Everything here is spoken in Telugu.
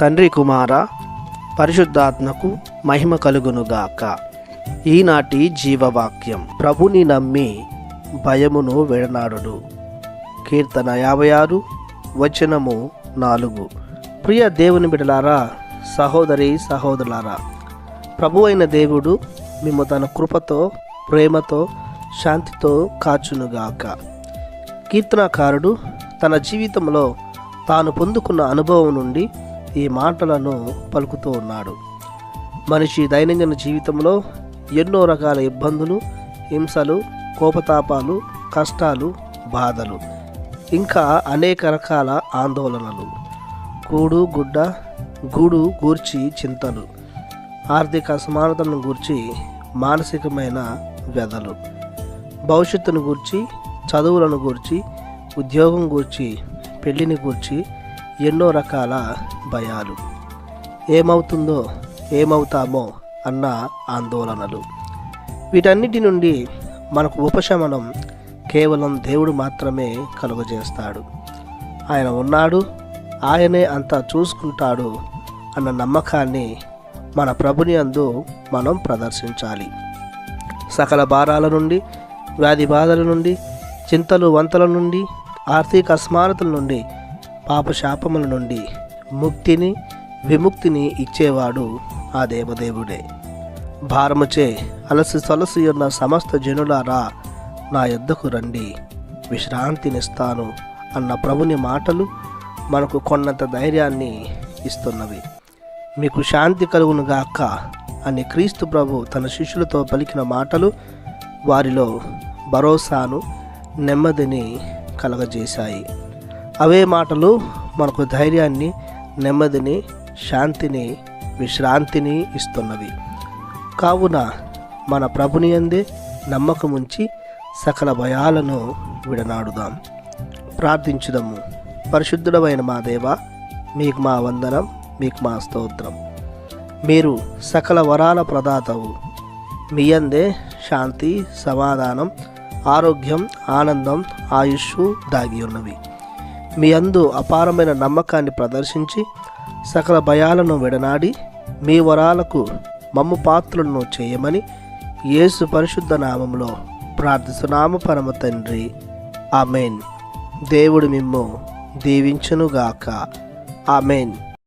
తండ్రి కుమార పరిశుద్ధాత్మకు మహిమ కలుగునుగాక. ఈనాటి జీవవాక్యం. ప్రభుని నమ్మి భయమును విడనాడుడు కీర్తన యాభై ఆరు వచనము నాలుగు. ప్రియ దేవుని బిడలారా సహోదరి సహోదరులారా ప్రభు అయిన దేవుడు మేము తన కృపతో ప్రేమతో శాంతితో కాచునుగాక. కీర్తనాకారుడు తన జీవితంలో తాను పొందుకున్న అనుభవం నుండి ఈ మాటలను పలుకుతూ ఉన్నాడు. మనిషి దైనందిన జీవితంలో ఎన్నో రకాల ఇబ్బందులు హింసలు కోపతాపాలు కష్టాలు బాధలు ఇంకా అనేక రకాల ఆందోళనలు. కూడు గుడ్డ గూడు గూర్చి చింతలు ఆర్థిక అసమానతలను గూర్చి మానసికమైన వ్యధలు భవిష్యత్తును గూర్చి చదువులను గూర్చి ఉద్యోగం గూర్చి పెళ్ళిని గూర్చి ఎన్నో రకాల భయాలు. ఏమవుతుందో ఏమవుతామో అన్న ఆందోళనలు. వీటన్నిటి నుండి మనకు ఉపశమనం కేవలం దేవుడు మాత్రమే కలుగజేస్తాడు. ఆయన ఉన్నాడు ఆయనే అంతా చూసుకుంటాడు అన్న నమ్మకాన్ని మన ప్రభుని అందు మనం ప్రదర్శించాలి. సకల భారాల నుండి వ్యాధి బాధల నుండి చింతలు వంతల నుండి ఆర్థిక అస్మారతల నుండి పాపశాపముల నుండి ముక్తిని విముక్తిని ఇచ్చేవాడు ఆ దేవదేవుడే. భారముచే అలసి సొలసి ఉన్న సమస్త జనులారా నా యొద్దకు రండి విశ్రాంతినిస్తాను అన్న ప్రభుని మాటలు మనకు కొన్నంత ధైర్యాన్ని ఇస్తున్నవి. మీకు శాంతి కలుగునుగాక అని క్రీస్తు ప్రభు తన శిష్యులతో పలికిన మాటలు వారిలో భరోసాను నెమ్మదిని కలగజేశాయి. అవే మాటలు మనకు ధైర్యాన్ని నెమ్మదిని శాంతిని విశ్రాంతిని ఇస్తున్నవి. కావున మన ప్రభుని అందే నమ్మకముంచి సకల భయాలను విడనాడుదాం. ప్రార్థించుదాము. పరిశుద్ధుడమైన మా దేవ మీకు మా వందనం మీకు మా స్తోత్రం. మీరు సకల వరాల ప్రదాతవు. మీ అందే శాంతి సమాధానం ఆరోగ్యం ఆనందం ఆయుష్ దాగి ఉన్నవి. మీ అందు అపారమైన నమ్మకాన్ని ప్రదర్శించి సకల భయాలను విడనాడి మీ వరాలకు మమ్ము పాత్రలను చేయమని యేసు పరిశుద్ధ నామంలో ప్రార్థిస్తున్నాము పరమ తండ్రి. ఆమెన్. దేవుడు మిమ్ము దీవించునుగాక. ఆమెన్.